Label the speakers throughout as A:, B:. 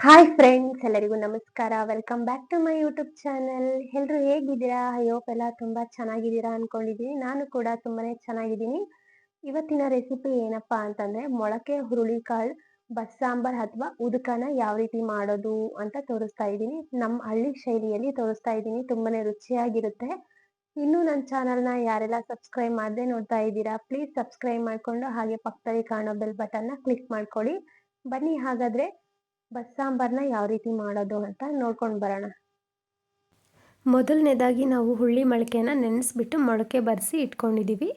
A: Hi friends ಎಲ್ಲರಿಗೂ ನಮಸ್ಕಾರ. Welcome back to my YouTube channel ಎಲ್ಲರೂ ಹೇಗಿದ್ದೀರಾ? ಹೋಪ್ ಎಲ್ಲ ತುಂಬಾ ಚೆನ್ನಾಗಿದ್ದೀರಾ ಅನ್ಕೊಂಡಿದ್ದೀನಿ ನಾನು ಕೂಡ ತುಂಬಾನೇ ಚೆನ್ನಾಗಿದ್ದೀನಿ. ಇವತ್ತಿನ ರೆಸಿಪಿ ಏನಪ್ಪಾ ಅಂತಂದ್ರೆ, ಮೊಳಕೆ, ಹುರುಳಿಕಾಳು, ಬಸ್ಸಾಂಬಾರ್ ಅಥವಾ ಉದುಕನ ಯಾವ ರೀತಿ ಮಾಡೋದು ಅಂತ ತೋರಿಸ್ತಾ ಇದ್ದೀನಿ. ನಮ್ಮ ಹಳ್ಳಿ ಶೈಲಿಯಲ್ಲಿ ತೋರಿಸ್ತಾ ಇದ್ದೀನಿ. ತುಂಬಾನೇ ರುಚಿಯಾಗಿರುತ್ತೆ. ಇನ್ನು ನನ್ನ ಚಾನಲ್ನ ಯಾರೆಲ್ಲ ಸಬ್ಸ್ಕ್ರೈಬ್ ಮಾಡದೆ ನೋಡ್ತಾ ಇದ್ದೀರಾ ಪ್ಲೀಸ್ ಸಬ್ಸ್ಕ್ರೈಬ್ ಮಾಡ್ಕೊಂಡು ಹಾಗೆ ಪಕ್ಕದಲ್ಲಿ ಕಾಣೋ ಬೆಲ್ ಬಟನ್ನ ಕ್ಲಿಕ್ ಮಾಡ್ಕೊಳ್ಳಿ. ಬನ್ನಿ ಹಾಗಾದ್ರೆ. ಬಸ್ಸಾಂಬಾರನ್ನ ಯಾವ ರೀತಿ ಮಾಡೋದು ಅಂತ ನೋಡ್ಕೊಂಡು ಬರೋಣ. ಮೊದಲನೇದಾಗಿ ನಾವು ಹುಳ್ಳಿ ಮೊಳಕೆನ ನೆನೆಸ್ಬಿಟ್ಟು ಮೊಳಕೆ ಬರೆಸಿ ಇಟ್ಕೊಂಡಿದ್ದೀವಿ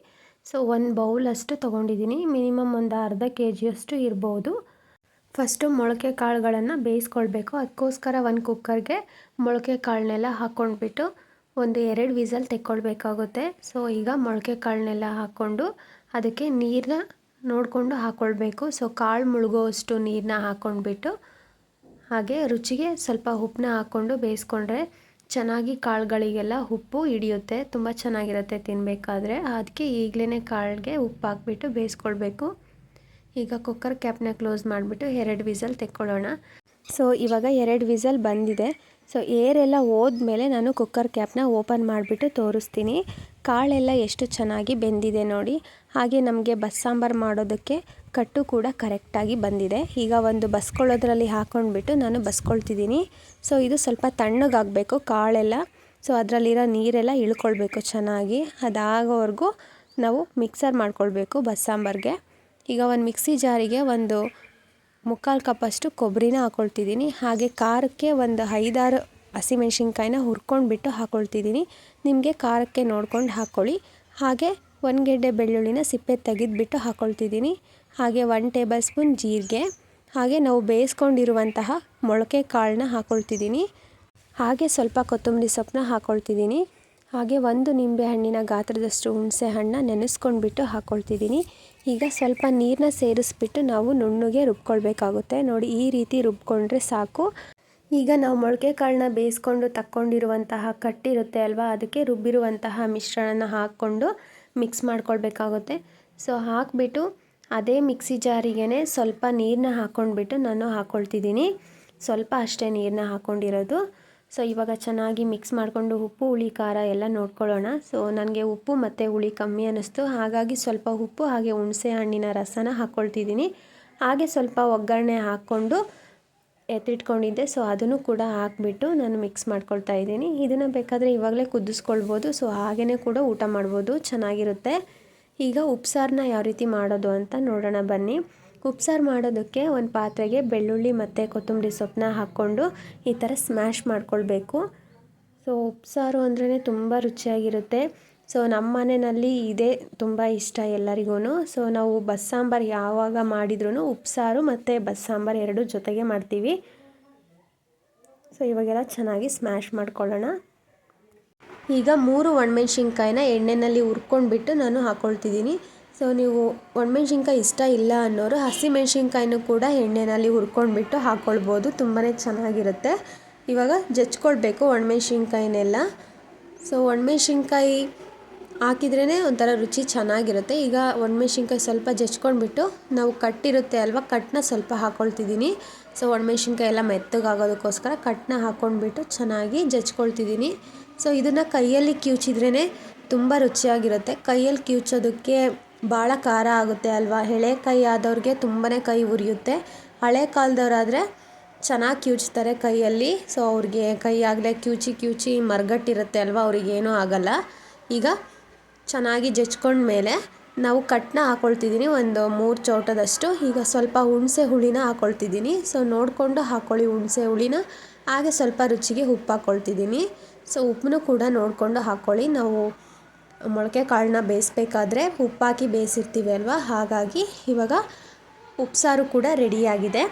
A: ಸೊ, ಒಂದು ಬೌಲಷ್ಟು ತೊಗೊಂಡಿದ್ದೀನಿ ಮಿನಿಮಮ್ ಒಂದು ಅರ್ಧ ಕೆ ಜಿಯಷ್ಟು ಇರ್ಬೋದು. ಫಸ್ಟು ಮೊಳಕೆ ಕಾಳುಗಳನ್ನು ಬೇಯಿಸ್ಕೊಳ್ಬೇಕು. ಅದಕ್ಕೋಸ್ಕರ ಒಂದು ಕುಕ್ಕರ್ಗೆ ಮೊಳಕೆ ಕಾಳನ್ನೆಲ್ಲ ಹಾಕ್ಕೊಂಡ್ಬಿಟ್ಟು ಒಂದು ಎರಡು ವಿಸಲ್ ತೆಕ್ಕೊಳ್ಬೇಕಾಗುತ್ತೆ. ಸೊ, ಈಗ ಮೊಳಕೆ ಕಾಳನ್ನೆಲ್ಲ ಹಾಕ್ಕೊಂಡು ಅದಕ್ಕೆ ನೀರನ್ನ ನೋಡಿಕೊಂಡು ಹಾಕ್ಕೊಳ್ಬೇಕು ಸೊ, ಕಾಳು ಮುಳುಗೋ ಅಷ್ಟು ನೀರನ್ನ ಹಾಕ್ಕೊಂಡ್ಬಿಟ್ಟು ಹಾಗೆ ರುಚಿಗೆ ಸ್ವಲ್ಪ ಉಪ್ಪನ್ನ ಹಾಕ್ಕೊಂಡು ಬೇಯಿಸ್ಕೊಂಡ್ರೆ ಚೆನ್ನಾಗಿ ಕಾಳುಗಳಿಗೆಲ್ಲ ಉಪ್ಪು ಹಿಡಿಯುತ್ತೆ, ತುಂಬ ಚೆನ್ನಾಗಿರುತ್ತೆ ತಿನ್ನಬೇಕಾದ್ರೆ ಅದಕ್ಕೆ ಈಗಲೇ ಕಾಳಿಗೆ ಉಪ್ಪು ಹಾಕ್ಬಿಟ್ಟು ಬೇಯಿಸ್ಕೊಳ್ಬೇಕು. ಈಗ ಕುಕ್ಕರ್ ಕ್ಯಾಪ್ನ ಕ್ಲೋಸ್ ಮಾಡಿಬಿಟ್ಟು ಎರಡು ವಿಸಲ್ ತೆಕ್ಕೊಳ್ಳೋಣ. ಸೊ ಇವಾಗ ಎರಡು ವಿಸಲ್ ಬಂದಿದೆ. ಸೊ ಏರೆಲ್ಲ ಹೋದ್ಮೇಲೆ ನಾನು ಕುಕ್ಕರ್ ಕ್ಯಾಪ್ನ ಓಪನ್ ಮಾಡಿಬಿಟ್ಟು ತೋರಿಸ್ತೀನಿ. ಕಾಳೆಲ್ಲ ಎಷ್ಟು ಚೆನ್ನಾಗಿ ಬೆಂದಿದೆ ನೋಡಿ. ಹಾಗೆ ನಮಗೆ ಬಸ್ಸಾಂಬಾರು ಮಾಡೋದಕ್ಕೆ ಕಟ್ಟು ಕೂಡ ಕರೆಕ್ಟಾಗಿ ಬಂದಿದೆ. ಈಗ ಒಂದು ಬಸ್ಕೊಳ್ಳೋದ್ರಲ್ಲಿ ಹಾಕ್ಕೊಂಡ್ಬಿಟ್ಟು ನಾನು ಬಸ್ಕೊಳ್ತಿದ್ದೀನಿ. ಸೊ ಇದು ಸ್ವಲ್ಪ ತಣ್ಣಗಾಗಬೇಕು, ಕಾಳೆಲ್ಲ. ಸೊ ಅದರಲ್ಲಿರೋ ನೀರೆಲ್ಲ ಇಳ್ಕೊಳ್ಬೇಕು ಚೆನ್ನಾಗಿ. ಅದಾಗೋವರೆಗೂ ನಾವು ಮಿಕ್ಸರ್ ಮಾಡ್ಕೊಳ್ಬೇಕು ಬಸ್ಸಾಂಬಾರ್ಗೆ. ಈಗ ಒಂದು ಮಿಕ್ಸಿ ಜಾರಿಗೆ ಒಂದು ಮುಕ್ಕಾಲು ಕಪ್ಪಷ್ಟು ಕೊಬ್ಬರಿನ ಹಾಕ್ಕೊಳ್ತಿದ್ದೀನಿ ಹಾಗೆ ಖಾರಕ್ಕೆ ಒಂದು ಐದಾರು ಹಸಿಮೆಣ್ಸಿನ್ಕಾಯಿನ ಹುರ್ಕೊಂಡ್ಬಿಟ್ಟು ಹಾಕ್ಕೊಳ್ತಿದ್ದೀನಿ ನಿಮಗೆ ಖಾರಕ್ಕೆ ನೋಡ್ಕೊಂಡು ಹಾಕ್ಕೊಳ್ಳಿ. ಹಾಗೆ ಒಂದು ಗೆಡ್ಡೆ ಬೆಳ್ಳುಳ್ಳಿನ ಸಿಪ್ಪೆ ತೆಗೆದುಬಿಟ್ಟು ಹಾಕ್ಕೊಳ್ತಿದ್ದೀನಿ ಹಾಗೆ ಒನ್ ಟೇಬಲ್ ಸ್ಪೂನ್ ಜೀರಿಗೆ. ಹಾಗೆ ನಾವು ಬೇಯಿಸ್ಕೊಂಡಿರುವಂತಹ ಮೊಳಕೆ ಕಾಳನ್ನ ಹಾಕ್ಕೊಳ್ತಿದ್ದೀನಿ ಹಾಗೆ ಸ್ವಲ್ಪ ಕೊತ್ತಂಬರಿ ಸೊಪ್ಪನ್ನ ಹಾಕ್ಕೊಳ್ತಿದ್ದೀನಿ ಹಾಗೆ ಒಂದು ನಿಂಬೆ ಹಣ್ಣಿನ ಗಾತ್ರದಷ್ಟು ಹುಣಸೆ ಹಣ್ಣನ್ನ ನೆನೆಸ್ಕೊಂಡ್ಬಿಟ್ಟು ಹಾಕ್ಕೊಳ್ತಿದ್ದೀನಿ ಈಗ ಸ್ವಲ್ಪ ನೀರನ್ನ ಸೇರಿಸ್ಬಿಟ್ಟು ನಾವು ನುಣ್ಣಗೆ ರುಬ್ಕೊಳ್ಬೇಕಾಗುತ್ತೆ. ನೋಡಿ, ಈ ರೀತಿ ರುಬ್ಕೊಂಡ್ರೆ ಸಾಕು. ಈಗ ನಾವು ಮೊಳಕೆ ಕಾಳನ್ನ ಬೇಯಿಸ್ಕೊಂಡು ತಕ್ಕೊಂಡಿರುವಂತಹ ಕಟ್ಟಿರುತ್ತೆ ಅಲ್ವಾ? ಅದಕ್ಕೆ ರುಬ್ಬಿರುವಂತಹ ಮಿಶ್ರಣನ ಹಾಕ್ಕೊಂಡು ಮಿಕ್ಸ್ ಮಾಡ್ಕೊಳ್ಬೇಕಾಗುತ್ತೆ. ಸೊ, ಹಾಕಿಬಿಟ್ಟು ಅದೇ ಮಿಕ್ಸಿ ಜಾರಿಗೆ ಸ್ವಲ್ಪ ನೀರನ್ನ ಹಾಕ್ಕೊಂಡ್ಬಿಟ್ಟು ನಾನು ಹಾಕ್ಕೊಳ್ತಿದ್ದೀನಿ ಸ್ವಲ್ಪ ಅಷ್ಟೇ ನೀರನ್ನ ಹಾಕ್ಕೊಂಡಿರೋದು ಸೊ, ಇವಾಗ ಚೆನ್ನಾಗಿ ಮಿಕ್ಸ್ ಮಾಡಿಕೊಂಡು ಉಪ್ಪು, ಹುಳಿ, ಖಾರ ಎಲ್ಲ ನೋಡ್ಕೊಳ್ಳೋಣ. ಸೊ, ನನಗೆ ಉಪ್ಪು ಮತ್ತು ಹುಳಿ ಕಮ್ಮಿ ಅನ್ನಿಸ್ತು. ಹಾಗಾಗಿ ಸ್ವಲ್ಪ ಉಪ್ಪು ಹಾಗೆ ಹುಣಸೆ ಹಣ್ಣಿನ ರಸನ ಹಾಕ್ಕೊಳ್ತಿದ್ದೀನಿ ಹಾಗೆ ಸ್ವಲ್ಪ ಒಗ್ಗರಣೆ ಹಾಕ್ಕೊಂಡು ಎತ್ತಿಟ್ಕೊಂಡಿದ್ದೆ. ಸೊ ಅದನ್ನು ಕೂಡ ಹಾಕ್ಬಿಟ್ಟು ನಾನು ಮಿಕ್ಸ್ ಮಾಡ್ಕೊಳ್ತಾ ಇದ್ದೀನಿ. ಇದನ್ನು ಬೇಕಾದರೆ ಇವಾಗಲೇ ಕುದಿಸ್ಕೊಳ್ಬೋದು. ಸೊ ಹಾಗೇ ಕೂಡ ಊಟ ಮಾಡ್ಬೋದು. ಚೆನ್ನಾಗಿರುತ್ತೆ. ಈಗ ಉಪ್ಸಾರನ್ನ ಯಾವ ರೀತಿ ಮಾಡೋದು ಅಂತ ನೋಡೋಣ ಬನ್ನಿ. ಉಪ್ಸಾರು ಮಾಡೋದಕ್ಕೆ ಒಂದು ಪಾತ್ರೆಗೆ ಬೆಳ್ಳುಳ್ಳಿ ಮತ್ತು ಕೊತ್ತಂಬರಿ ಸೊಪ್ಪನ್ನ ಹಾಕ್ಕೊಂಡು ಈ ಥರ ಸ್ಮ್ಯಾಶ್ ಮಾಡ್ಕೊಳ್ಬೇಕು. ಸೊ ಉಪ್ಸಾರು ಅಂದ್ರೇ ತುಂಬ ರುಚಿಯಾಗಿರುತ್ತೆ. ಸೊ ನಮ್ಮ ಮನೆಯಲ್ಲಿ ಇದೇ ತುಂಬ ಇಷ್ಟ ಎಲ್ಲರಿಗೂ ಸೊ ನಾವು ಬಸ್ಸಾಂಬಾರು ಯಾವಾಗ ಮಾಡಿದ್ರೂ ಉಪ್ಸಾರು ಮತ್ತು ಬಸ್ಸಾಂಬಾರು ಎರಡು ಜೊತೆಗೆ ಮಾಡ್ತೀವಿ. ಸೊ ಇವಾಗೆಲ್ಲ ಚೆನ್ನಾಗಿ ಸ್ಮ್ಯಾಶ್ ಮಾಡ್ಕೊಳ್ಳೋಣ. ಈಗ ಮೂರು ಒಣಮೆಣ್ಸಿನ್ಕಾಯಿನ ಎಣ್ಣೆಯಲ್ಲಿ ಹುರ್ಕೊಂಡ್ಬಿಟ್ಟು ನಾನು ಹಾಕ್ಕೊಳ್ತಿದ್ದೀನಿ ಸೊ ನೀವು ಒಣಮೆಣ್ಸಿನ್ಕಾಯಿ ಇಷ್ಟ ಇಲ್ಲ ಅನ್ನೋರು ಹಸಿಮೆಣ್ಸಿನ್ಕಾಯಿನೂ ಕೂಡ ಎಣ್ಣೆಯಲ್ಲಿ ಹುರ್ಕೊಂಡ್ಬಿಟ್ಟು ಹಾಕ್ಕೊಳ್ಬೋದು ತುಂಬಾ ಚೆನ್ನಾಗಿರುತ್ತೆ. ಇವಾಗ ಜಚ್ಕೊಳ್ಬೇಕು ಒಣಮೆಣ್ಸಿನ್ಕಾಯಿನೆಲ್ಲ. ಸೊ ಒಣಮೆಣ್ಸಿನ್ಕಾಯಿ ಹಾಕಿದ್ರೇ ಒಂಥರ ರುಚಿ ಚೆನ್ನಾಗಿರುತ್ತೆ. ಈಗ ಒಣಮೆಣ್ಸಿನ್ಕಾಯಿ ಸ್ವಲ್ಪ ಜಚ್ಕೊಂಡ್ಬಿಟ್ಟು ನಾವು ಕಟ್ಟಿರುತ್ತೆ ಅಲ್ವಾ? ಕಟ್ನ ಸ್ವಲ್ಪ ಹಾಕ್ಕೊಳ್ತಿದ್ದೀನಿ ಸೊ ಒಣಮೆಣ್ಸಿನ್ಕಾಯಿ ಎಲ್ಲ ಮೆತ್ತಗಾಗೋದಕ್ಕೋಸ್ಕರ ಕಟ್ನ ಹಾಕ್ಕೊಂಡ್ಬಿಟ್ಟು ಚೆನ್ನಾಗಿ ಜಚ್ಕೊಳ್ತಿದ್ದೀನಿ ಸೊ, ಇದನ್ನು ಕೈಯಲ್ಲಿ ಕಿವುಚಿದ್ರೇ ತುಂಬ ರುಚಿಯಾಗಿರುತ್ತೆ. ಕೈಯಲ್ಲಿ ಕಿವುಚೋದಕ್ಕೆ ಭಾಳ ಖಾರ ಆಗುತ್ತೆ ಅಲ್ವಾ? ಎಳೆ ಕೈ ಆದವ್ರಿಗೆ ತುಂಬಾ ಕೈ ಉರಿಯುತ್ತೆ. ಹಳೆ ಕಾಲದವ್ರಾದರೆ ಚೆನ್ನಾಗಿ ಕಿವುಚ್ತಾರೆ ಕೈಯಲ್ಲಿ. ಸೊ, ಅವ್ರಿಗೆ ಕೈ ಆಗಲೇ ಕಿವುಚಿ ಕಿವುಚಿ ಮರಗಟ್ಟಿರುತ್ತೆ ಅಲ್ವಾ? ಅವ್ರಿಗೇನೂ ಆಗಲ್ಲ. ಈಗ ಚೆನ್ನಾಗಿ ಜಚ್ಕೊಂಡ್ಮೇಲೆ ನಾವು ಕಟ್ಟನ್ನ ಹಾಕ್ಕೊಳ್ತಿದ್ದೀನಿ ಒಂದು ಮೂರು ಚೌಟದಷ್ಟು. ಈಗ ಸ್ವಲ್ಪ ಹುಣಸೆ ಹುಳಿನ ಹಾಕ್ಕೊಳ್ತಿದ್ದೀನಿ ಸೊ ನೋಡಿಕೊಂಡು ಹಾಕ್ಕೊಳ್ಳಿ ಹುಣಸೆ ಹುಳಿನ. ಹಾಗೆ ಸ್ವಲ್ಪ ರುಚಿಗೆ ಉಪ್ಪು ಹಾಕ್ಕೊಳ್ತಿದ್ದೀನಿ ಸೊ ಉಪ್ಪನ್ನು ಕೂಡ ನೋಡಿಕೊಂಡು ಹಾಕ್ಕೊಳ್ಳಿ ನಾವು ಮೊಳಕೆ ಕಾಳನ್ನ ಬೇಯಿಸ್ಬೇಕಾದ್ರೆ ಉಪ್ಪಾಕಿ ಬೇಯಿಸಿರ್ತೀವಿ ಅಲ್ವಾ? ಹಾಗಾಗಿ ಇವಾಗ ಉಪ್ಸಾರು ಕೂಡ ರೆಡಿಯಾಗಿದೆ.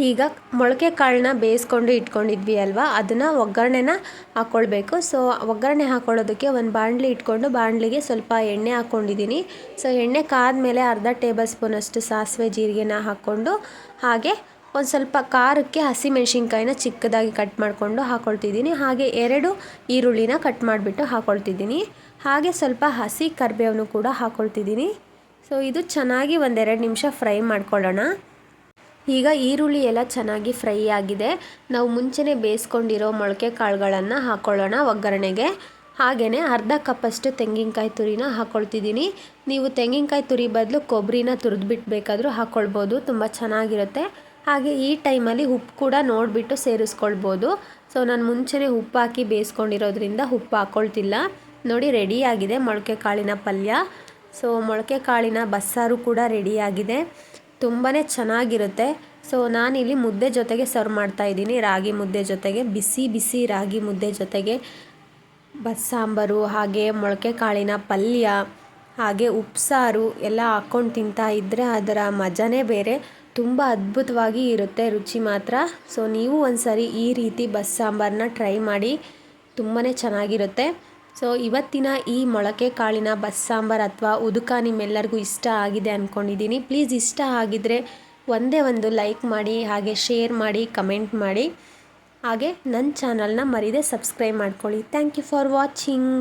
A: ಈಗ ಮೊಳಕೆ ಕಾಳನ್ನ ಬೇಯಿಸ್ಕೊಂಡು ಇಟ್ಕೊಂಡಿದ್ವಿ ಅಲ್ವಾ? ಅದನ್ನು ಒಗ್ಗರಣೆನ ಹಾಕ್ಕೊಳ್ಬೇಕು ಸೊ ಒಗ್ಗರಣೆ ಹಾಕ್ಕೊಳ್ಳೋದಕ್ಕೆ ಒಂದು ಬಾಣಲಿ ಇಟ್ಕೊಂಡು ಬಾಣಲಿಗೆ ಸ್ವಲ್ಪ ಎಣ್ಣೆ ಹಾಕ್ಕೊಂಡಿದ್ದೀನಿ ಸೊ ಎಣ್ಣೆ ಕಾದ್ಮೇಲೆ ಅರ್ಧ ಟೇಬಲ್ ಸ್ಪೂನಷ್ಟು ಸಾಸಿವೆ ಜೀರಿಗೆನ ಹಾಕ್ಕೊಂಡು ಹಾಗೆ ಒಂದು ಸ್ವಲ್ಪ ಖಾರಕ್ಕೆ ಹಸಿಮೆಣ್ಸಿನ್ಕಾಯಿನ ಚಿಕ್ಕದಾಗಿ ಕಟ್ ಮಾಡಿಕೊಂಡು ಹಾಕ್ಕೊಳ್ತಿದ್ದೀನಿ ಹಾಗೆ ಎರಡು ಈರುಳ್ಳಿನ ಕಟ್ ಮಾಡಿಬಿಟ್ಟು ಹಾಕ್ಕೊಳ್ತಿದ್ದೀನಿ ಹಾಗೆ ಸ್ವಲ್ಪ ಹಸಿ ಕರಿಬೇವನ್ನು ಕೂಡ ಹಾಕ್ಕೊಳ್ತಿದ್ದೀನಿ ಸೊ ಇದು ಚೆನ್ನಾಗಿ ಒಂದೆರಡು ನಿಮಿಷ ಫ್ರೈ ಮಾಡ್ಕೊಳ್ಳೋಣ. ಈಗ ಈರುಳ್ಳಿ ಎಲ್ಲ ಚೆನ್ನಾಗಿ ಫ್ರೈ ಆಗಿದೆ. ನಾವು ಮುಂಚೆನೇ ಬೇಯಿಸ್ಕೊಂಡಿರೋ ಮೊಳಕೆ ಕಾಳುಗಳನ್ನು ಹಾಕ್ಕೊಳ್ಳೋಣ ಒಗ್ಗರಣೆಗೆ. ಹಾಗೆಯೇ ಅರ್ಧ ಕಪ್ಪಷ್ಟು ತೆಂಗಿನಕಾಯಿ ತುರಿನ ಹಾಕ್ಕೊಳ್ತಿದ್ದೀನಿ ನೀವು ತೆಂಗಿನಕಾಯಿ ತುರಿ ಬದಲು ಕೊಬ್ಬರಿನ ತುರಿದ್ಬಿಟ್ಟು ಬೇಕಾದರೂ ಹಾಕ್ಕೊಳ್ಬೋದು ತುಂಬ ಚೆನ್ನಾಗಿರುತ್ತೆ. ಹಾಗೆ ಈ ಟೈಮಲ್ಲಿ ಉಪ್ಪು ಕೂಡ ನೋಡಿಬಿಟ್ಟು ಸೇರಿಸ್ಕೊಳ್ಬೋದು. ಸೊ, ನಾನು ಮುಂಚೆನೇ ಉಪ್ಪು ಹಾಕಿ ಬೇಯಿಸ್ಕೊಂಡಿರೋದ್ರಿಂದ ಉಪ್ಪು ಹಾಕ್ಕೊಳ್ತಿಲ್ಲ ನೋಡಿ ರೆಡಿಯಾಗಿದೆ ಮೊಳಕೆ ಕಾಳಿನ ಪಲ್ಯ. ಸೊ, ಮೊಳಕೆ ಕಾಳಿನ ಬಸ್ಸಾರು ಕೂಡ ರೆಡಿಯಾಗಿದೆ ತುಂಬಾ ಚೆನ್ನಾಗಿರುತ್ತೆ. ಸೊ ನಾನಿಲ್ಲಿ ಮುದ್ದೆ ಜೊತೆಗೆ ಸರ್ವ್ ಮಾಡ್ತಾ ಇದ್ದೀನಿ. ರಾಗಿ ಮುದ್ದೆ ಜೊತೆಗೆ, ಬಿಸಿ ಬಿಸಿ ರಾಗಿ ಮುದ್ದೆ ಜೊತೆಗೆ. ಬಸ್ಸಾಂಬಾರು, ಹಾಗೆ ಮೊಳಕೆ ಕಾಳಿನ ಪಲ್ಯ, ಹಾಗೆ ಉಪ್ಸಾರು ಎಲ್ಲ ಹಾಕ್ಕೊಂಡು ತಿಂತಾ ಇದ್ದರೆ ಅದರ ಮಜಾನೇ ಬೇರೆ. ತುಂಬ ಅದ್ಭುತವಾಗಿ ಇರುತ್ತೆ, ರುಚಿ ಮಾತ್ರ. ಸೊ ನೀವು ಒಂದು ಈ ರೀತಿ ಬಸ್ಸಾಂಬಾರನ್ನ ಟ್ರೈ ಮಾಡಿ. ತುಂಬಾ ಚೆನ್ನಾಗಿರುತ್ತೆ. ಸೊ ಇವತ್ತಿನ ಈ ಮೊಳಕೆ ಕಾಳಿನ ಬಸ್ಸಾಂಬಾರ್ ಅಥವಾ ಉದುಕ ನಿಮ್ಮೆಲ್ಲರಿಗೂ ಇಷ್ಟ ಆಗಿದೆ ಅಂದ್ಕೊಂಡಿದ್ದೀನಿ ಪ್ಲೀಸ್ ಇಷ್ಟ ಆಗಿದ್ದರೆ ಒಂದೇ ಒಂದು ಲೈಕ್ ಮಾಡಿ, ಹಾಗೆ ಶೇರ್ ಮಾಡಿ, ಕಮೆಂಟ್ ಮಾಡಿ. ಹಾಗೆ ನನ್ನ ಚಾನಲ್ನ ಮರಿದೆ ಸಬ್ಸ್ಕ್ರೈಬ್ ಮಾಡ್ಕೊಳ್ಳಿ. Thank you for watching.